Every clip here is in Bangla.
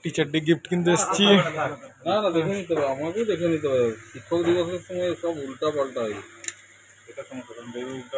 টিচার ডে গিফট কিনতে এসেছি। না না দেখে নিতে হবে আমাকেও দেখে নিতে হবে। শিক্ষক দিবসের সময় সব উল্টা পাল্টা হয়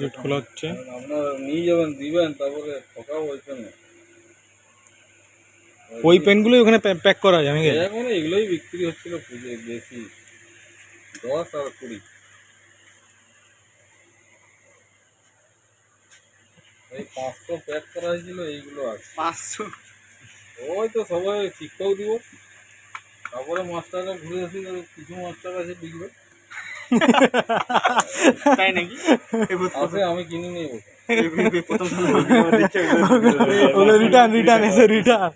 গিফট খোলা হচ্ছে। আপনারা নিয়ে যাবেন দিবেন তারপরে ঠকাও হয়েছে না। ওই পেনগুলো ওখানে প্যাক করা যায় আমি এখন এগুলোই বিক্রি হচ্ছিল পুজোয় বেশি। দশ আর কুড়ি। এই পাঁচশো প্যাক করা হয়েছিল এইগুলো আছে। পাঁচশো? ওই তো সবাই শিক্ষক দিবস তারপরে মাস্টাররা ঘুরে আসি কিছু মাস্টার আছে বিকবে তাই নাকি আছে আমি কিনে নিয়ে বসে প্রথম ওগুলো রিটার্ন রিটার্ন এসে রিটার্ন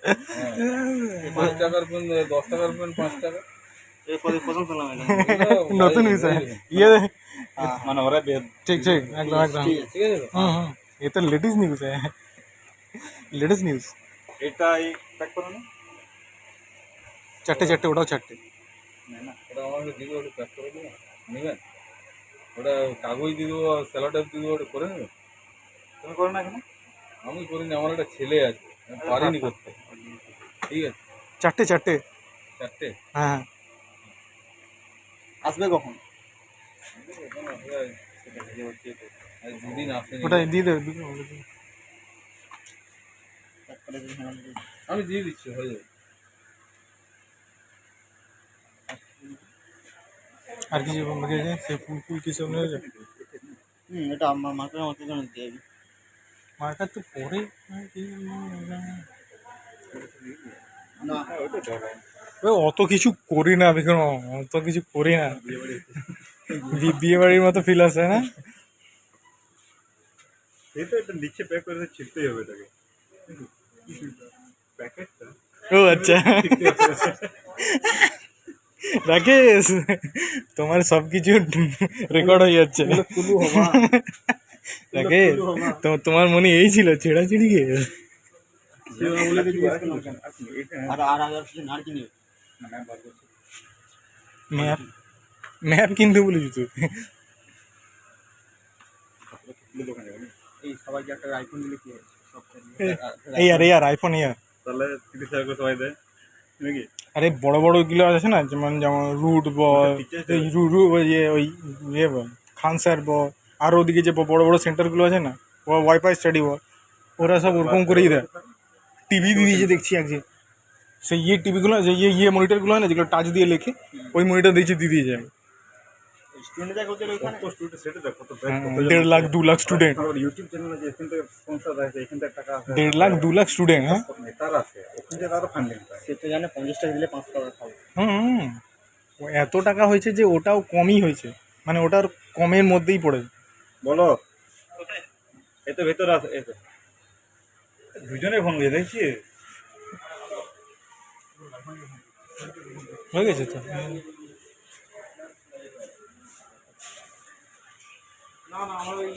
পাঁচ টাকার পেন দশ টাকার পেন পাঁচ টাকা প্রথম শুনলাম এটা নতুন বিষয় ইয়ে মানে ওরা ঠিক ঠিক একদম একদম ঠিক আছে তো? হুম হুম ये तो लेटेस्ट न्यूज़ है लेटेस्ट न्यूज़ এটা এই প্যাক করো না চারটে চারটে ওটাও চারটে। না ওটা আমাকে ওটা প্যাক করে দেবো। নেবেন? ওটা কাগজ দিয়ে দেবো স্যালোটাইপ দিয়ে দেবো ওটা করে নেবেন? তুমি করো না কেন আমি করিনি আমার একটা ছেলে আছে পারিনি করতে। ঠিক আছে? চারটে চারটে। চারটে? হ্যাঁ হ্যাঁ। আসবে কখন? এখন আসেনি। ওটা দিয়ে দেবে। আমি দিয়ে দিচ্ছি হয়ে যাবে। আর কিছু বাকি আছে সে ফুল ফুল কিছু নিয়ে যাবে? হুম এটা আমার মাথার মতো জন্য দিয়ে দিই। মার্কার তো পরে অত কিছু করি না বিক্রম অত কিছু করি না। বিয়ে বাড়ির মতো ফিল আসে না? এই তো এটা নিচে প্যাক করে ছিটতেই হবে এটাকে। প্যাকেটটা ও আচ্ছা রাকেশ তোমার সব কিছু রেকর্ড হয়ে যাচ্ছে রাকেশ তো- তোমার মনে এই ছিল ছেড়াছিড়ি কে আর আর আগে কিছু নার কিনে ম্যাপ ম্যাপ কিনতে বলেছি তুই এই সবাইকে একটা আইফোন দিলে কি হয় আইফোন ইয়ার তাহলে তিরিশ হাজার করে সবাই দেয়। নাকি আরে বড় বড়গুলো আছে না যেমন যেমন রুট বল রু- ইয়ে ওই ইয়ে বল খান স্যার বল আর ওদিকে যে বড় বড় সেন্টারগুলো আছে না ওয়াইফাই স্টাডি বল ওরা সব ওরকম করেই দেয়। টিভি দিয়েছে দেখছি একদিন সেই ইয়ে টিভিগুলো যে ইয়ে ইয়ে মনিটরগুলো হয় না যেগুলো টাচ দিয়ে লেখে ওই মনিটর দিয়েছে দিয়ে দিয়ে যায়। দেড় লাখ দু লাখ স্টুডেন্ট ইউটিউব চ্যানেলে যে এখান থেকে স্পন্সর আছে এখান থেকে টাকা আসে দেড় লাখ দু লাখ স্টুডেন্ট হ্যাঁ? আছে ওখান থেকে আরও ফান্ডিং পায়। সে তো জানে পঞ্চাশ টাকা দিলে পাঁচ টাকা খাব। হুম হুম। এত টাকা হয়েছে যে ওটাও কমই হয়েছে। মানে ওটার কমের মধ্যেই পড়ে। বলো। এই তো ভেতরে আছে এই দুজনে ফোন করে দেখছি। হয়ে গেছে তো?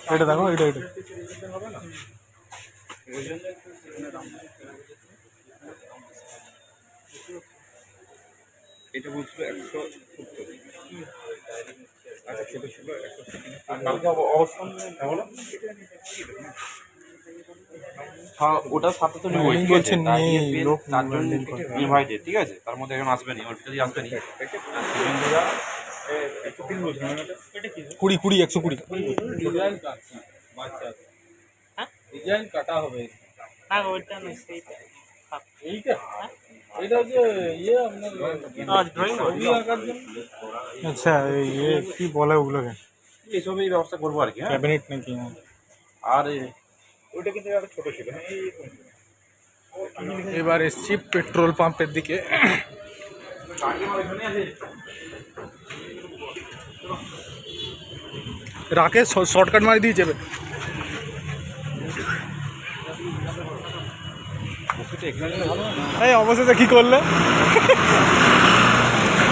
এটা দেখো এটা এটা। এটা বলছিল একশো সত্তর। আচ্ছা ছোট ছিল একশো কালকে অবস্থান হ্যাঁ, ওটার সাথে তো নেই বলছে চারজন ইনভাইটেড ঠিক আছে? তার মধ্যে এখন আসবেনি ওটা দিয়ে আসবেনি শুভেন্দুদা, একশো তিন বলছিলাম এটা কুড়ি কুড়ি একশো কুড়ি। ডিজাইন কাটছি বাচ্চা ডিজাইন কাটা হবে। না ওইটা না সেইটা এইটা? এইটা হচ্ছে ইয়ে আপনার ড্রয়িং ছবি আঁকার জন্য? আচ্ছা এই ইয়ে কি বলে ওগুলোকে? এইসবই ব্যবস্থা করব আর কি হ্যাঁ। ক্যাবিনেট নাকি? আর এ, ওইটা কিন্তু আরও ছোট ছিল। হ্যাঁ এই এবার এসছি পেট্রোল পাম্পের দিকে। রাকেশ শর্টকাট মারি দিয়েছে এই অবশেষে কি করলে?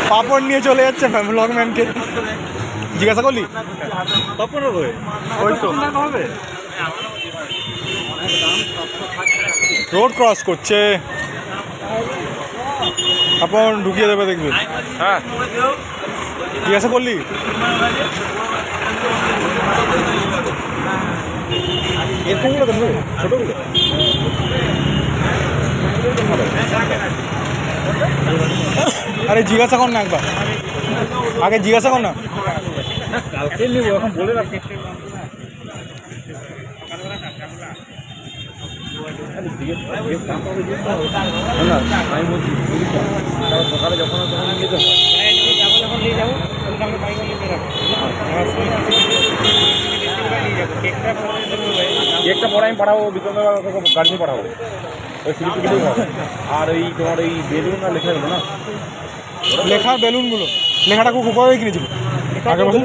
পাপড় নিয়ে চলে যাচ্ছে ব্লগম্যানকে জিজ্ঞাসা করলি? ওই তো। রোড ক্রস করছে। আপন ঢুকিয়ে দেবে দেখবি। হ্যাঁ। জিজ্ঞাসা করলি? এরকমগুলো তো ছোটোগুলো। আরে জিজ্ঞাসা কর না একবার। আগে জিজ্ঞাসা কর না। কালকে নেব এখন বলে রাখি। আমি বলছি সকালে যখন হয় তখন নিয়ে যাব কেকটা পরে আমি পাঠাবো বিক্রম গাড়ি পাঠাবো ওই সিলিপ টিকিটেই হবে। আর ওই তোমার ওই বেলুন আর লেখা না? লেখা বেলুনগুলো। লেখাটা খুব উপরে কিনেছিল আগে বছর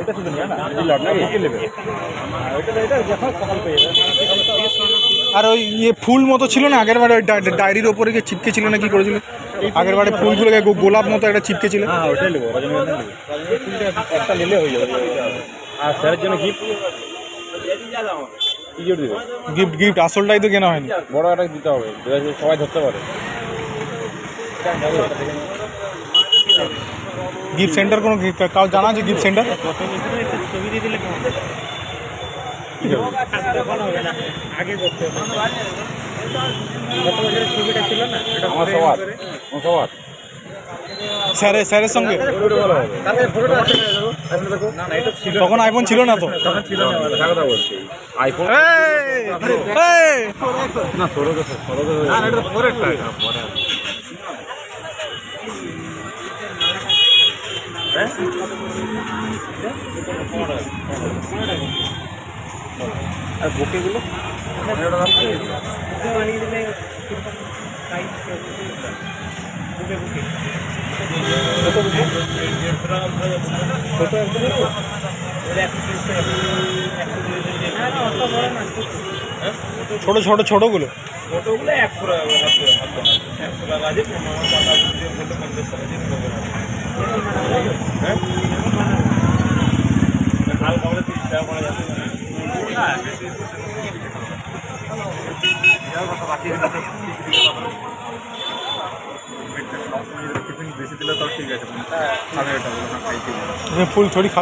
এটা শুধু না ডিলার না আর ওইটা এটা যখন সকাল পেয়ে আর ওই ইয়ে ফুল মতো ছিল না? আগের বারে ওই ডা- ডায়েরির ওপরে গিয়ে চিপকে ছিল না কি করেছিল? আগের বারে ফুলগুলোকে গোলাপ মতো একটা চিপকে ছিল। হ্যাঁ ওইটাই নেব রজনীগন্ধা নেব। একটা নিলে হয়ে যাবে। আর স্যারের জন্য গিফট গিফট গিফট আসলটাই তো কেনা হয়নি। বড় একটা দিতে হবে সবাই ধরতে পারে। গিফট সেন্টার কোনো কাউ জানা আছে গিফট সেন্টার আমার সবার স্যারের স্যারের সঙ্গে? তখন আইফোন ছিল না তো? তখন ছিল না কথা কথা বলছি আইফোন! না তো ষোলো তো না এটা পরের টাকা পরে আর বুকেগুলো? ছোট ছোট ছোটগুলো। ফটোগুলো একশো টাকা একশো টাকা আছে পনেরো টাকা পঞ্চাশ টাকা হ্যাঁ? হলে তিরিশ টাকা করা যাবে বেশি দিলে তাও ঠিক আছে এটা ফুল ছড়ি খা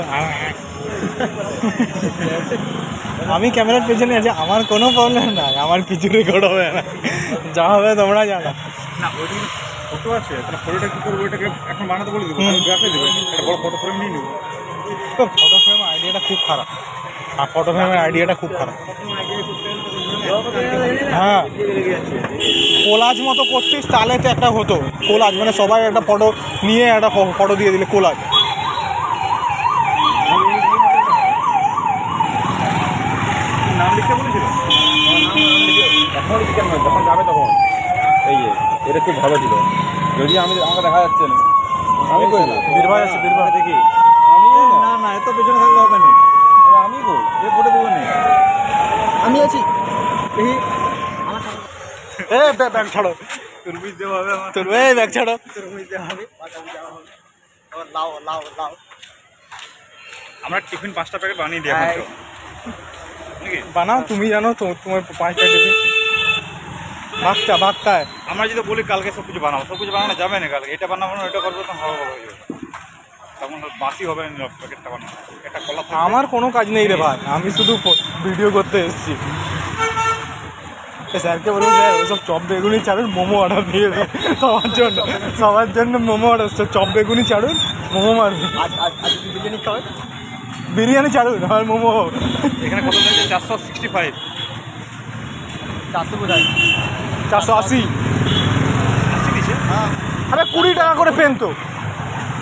আমি ক্যামেরার পেছনে আছি আমার কোনো প্রবলেম নাই আমার কিছু রেকর্ড হবে না। যা হবে তোমরা জানো। না ফটো আছে তাহলে ফটোটা কি করব ওইটাকে এখন বানাতে বলে দেবো গ্রাফে দেবে একটা বড় ফটো ফ্রেম নিয়ে নেব। ফটো ফ্রেম আইডিয়াটা খুব খারাপ। আর ফটো ফ্রেমের আইডিয়াটা খুব খারাপ। হ্যাঁ। কোলাজ মতো করতিস তাহলে তো একটা হতো। কোলাজ মানে সবাই একটা ফটো নিয়ে একটা ফটো দিয়ে দিলে কোলাজ নাম লিখতে বলেছিল? এখন লিখতে নয় যখন যাবে তখন। এই যে এটা খুব ভালো ছিল। যদি আমি আমাকে দেখা যাচ্ছে না। আমি কই না বীরভাই আছে, বীরভাই। দেখি আমি না না এত পেছনে থাকলে হবে না আমি কই এ ফটো দেবো না আমি আছি এ ব্যাগ ছাড়ো। তুরবিজ দেওয়া হবে আমার। তোর এই ব্যাগ ছাড়ো তুরবিজ দেওয়া হবে। আমরা টিফিন পাঁচটা প্যাকেট বানিয়ে দিই এখন বানাও তুমি জানো তো তোমার পাঁচটা টিফিন ভাগটা ভাগটায় আমরা যদি বলি কালকে সব কিছু বানাবো সব কিছু বানানো যাবে না কালকে? এটা বানাবো না এটা করব তো হবে হয়ে যাবে। তখন বাসি হবে না প্যাকেটটা বানাবো এটা কলা আমার কোনো কাজ নেই রে ভাই আমি শুধু ভিডিও করতে এসেছি। স্যারকে বলুন স্যার ওসব চপ বেগুনি ছাড়ুন মোমো অর্ডার দিয়ে দিন সবার জন্য সবার জন্য মোমো অর্ডার চপ বেগুনি ছাড়ুন মোমো মারুন। বিরিয়ানি খাওয়াই বিরিয়ানি ছাড়ুন আর মোমো। এখানে কত চারশো সিক্সটি ফাইভ চারশো বোঝায় চারশো আশি। আশি দিচ্ছে আরে কুড়ি টাকা করে পেন তো।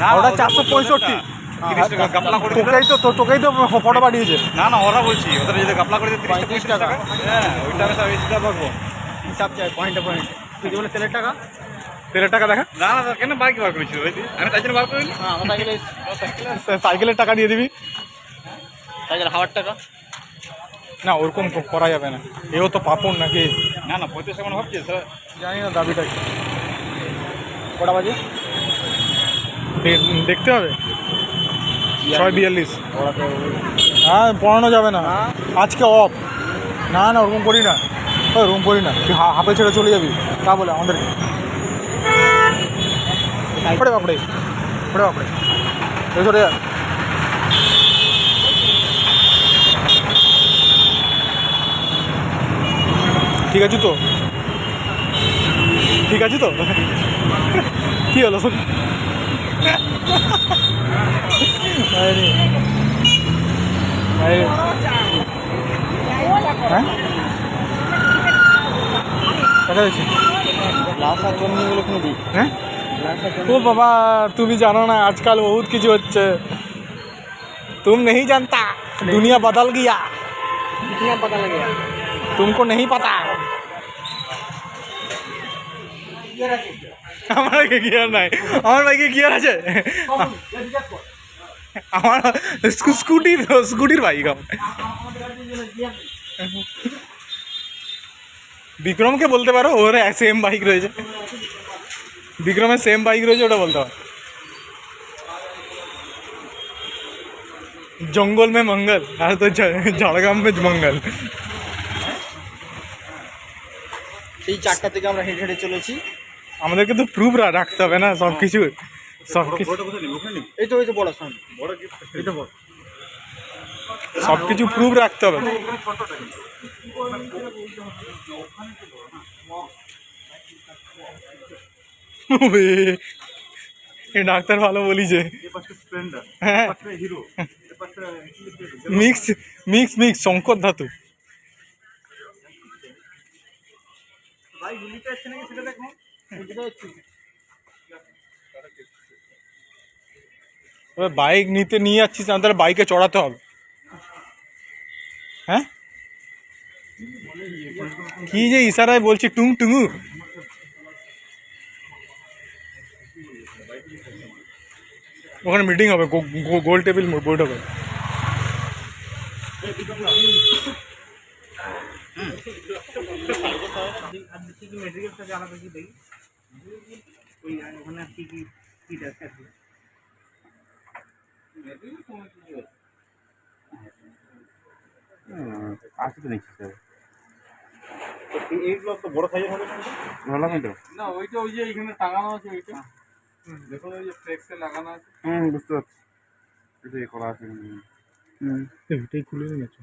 না ওটা চারশো পঁয়ষট্টি। তোকেই তো তো- তো ফটো পাঠিয়েছে না না ওরা বলছি ওদের যদি গাপলা করে দিতে তিরিশ টাকা হ্যাঁ ওই টাকা সব এই দিতে হিসাব চাই পয়েন্টে পয়েন্ট তুই বলে তেলের টাকা? তেলের টাকা দেখা? না না কেন বার কি বার দিন? আমি তাই জন্য বার করিনি। সাইকেলের টাকা দিয়ে দিবি। সাইকেল হাওয়ার টাকা? না ওরকম করা যাবে না। এও তো পাপন নাকি? না না পঁয়ত্রিশ টাকা ভাবছি স্যার জানি না দাবিটা কটা বাজে? দেখতে হবে। ছয় বিয়াল্লিশ। হ্যাঁ পড়ানো যাবে না। আজকে অফ না না ওরকম করি না। ওই ওরকম করি না। তুই হাফে ছেড়ে চলে যাবি। তা বলে আমাদেরকে। পড়ে বাপড়ে পড়ে বাপড়ে চলে যা। ঠিক আছে তো? ঠিক আছে তো? কি হলো? হ্যাঁ দেখা যাচ্ছে হ্যাঁ ও বাবা তুমি জানো না আজকাল বহুত কিছু হচ্ছে तुम नहीं जानता दुनिया बदल गया कितना पता लगेगा तुमको नहीं पता আমার কি গিয়ার নাই আমার বাইকে গিয়ার আছে আমার স্কু- স্কুটির বাইক বিক্রমকে বলতে পারো ওর সেম বাইক রয়েছে। বিক্রমের সেম বাইক রয়েছে ওটা বলতে পারো। জঙ্গল মে মঙ্গল আর তো ঝাড়গ্রাম মে মঙ্গল। সেই চারটা থেকে আমরা হেঁটে হেঁটে চলেছি। আমাদেরকে তো প্রুফ রাখতে হবে না সব কিছু সব কিছু এই তো ওই তো বড় সামনে সব কিছু প্রুফ রাখতে হবে। ডাক্তার ভালো বলিছে। হ্যাঁ। মিক্স মিক্স মিক্স শঙ্কর ধাতু। এবার বাইক নিতে নিয়ে যাচ্ছিস না তাহলে বাইকে চড়াতে হবে হ্যাঁ কি যে ইশারায় বলছি টুং টুঙু ওখানে মিটিং হবে গো- গো- গোল টেবিল বোর্ড হবে আসতে তো নিচ্ছি স্যার। এইগুলো তো বড় সাইজের হবে ভালো হবে তো? না ওইটা ওই যে এখানে টাঙানো আছে ওইটা। দেখুন ওই যে ফ্লেক্সে লাগানো আছে। হুম বুঝতে পারছি। এটা করা আছে হুম। এটাই খুলে নিয়ে গেছো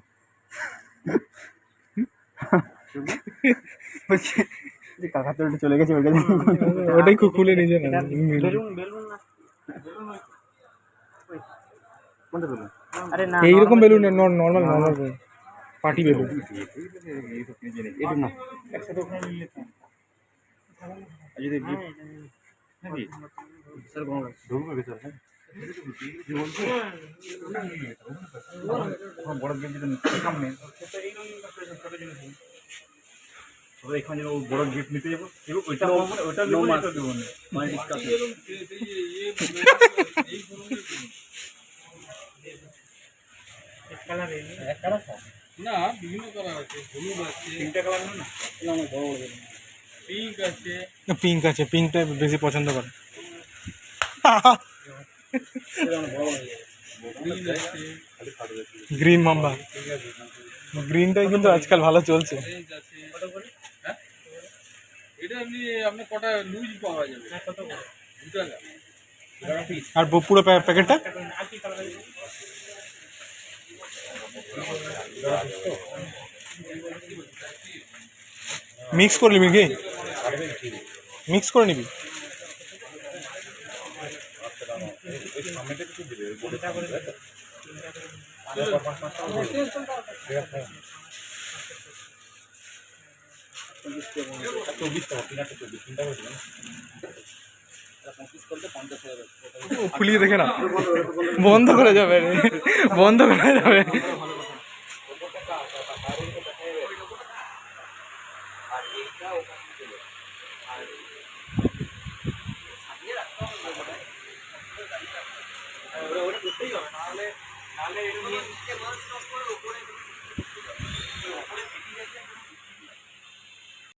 কাকা তো চলে গেছে ওই কাছে ওটাই খু- খুলে নিজে না? কোনটা বলুন? আরে না এইরকম balloon normal normal party balloon. এটা না। আর যদি gift- নাকি? ঢুকবে ভেতরে হ্যাঁ? বড় এখানে ও গিফট নিতে যাব। এবং ওইটা ওইটা দেবো না, এটা দেবো না। Discussion। না বিভিন্ন কালার আছে হলুদ আছে। তিনটা কালার না? পিঙ্ক আছে। পিঙ্ক আছে পিঙ্কটা বেশি পছন্দ করে। গ্রিন মাম্বা গ্রিনটাই কিন্তু আজকাল ভালো চলছে। হ্যাঁ? এটা এমনি আপনার কটা লুজ পাওয়া যাবে? কত দু টাকা। আর পুরো প্যাকেটটা মিক্স করে নিবি কি মিক্স করে নিবি? খুলিয়ে দেখে না। বন্ধ করে যাবে। বন্ধ করে যাবে।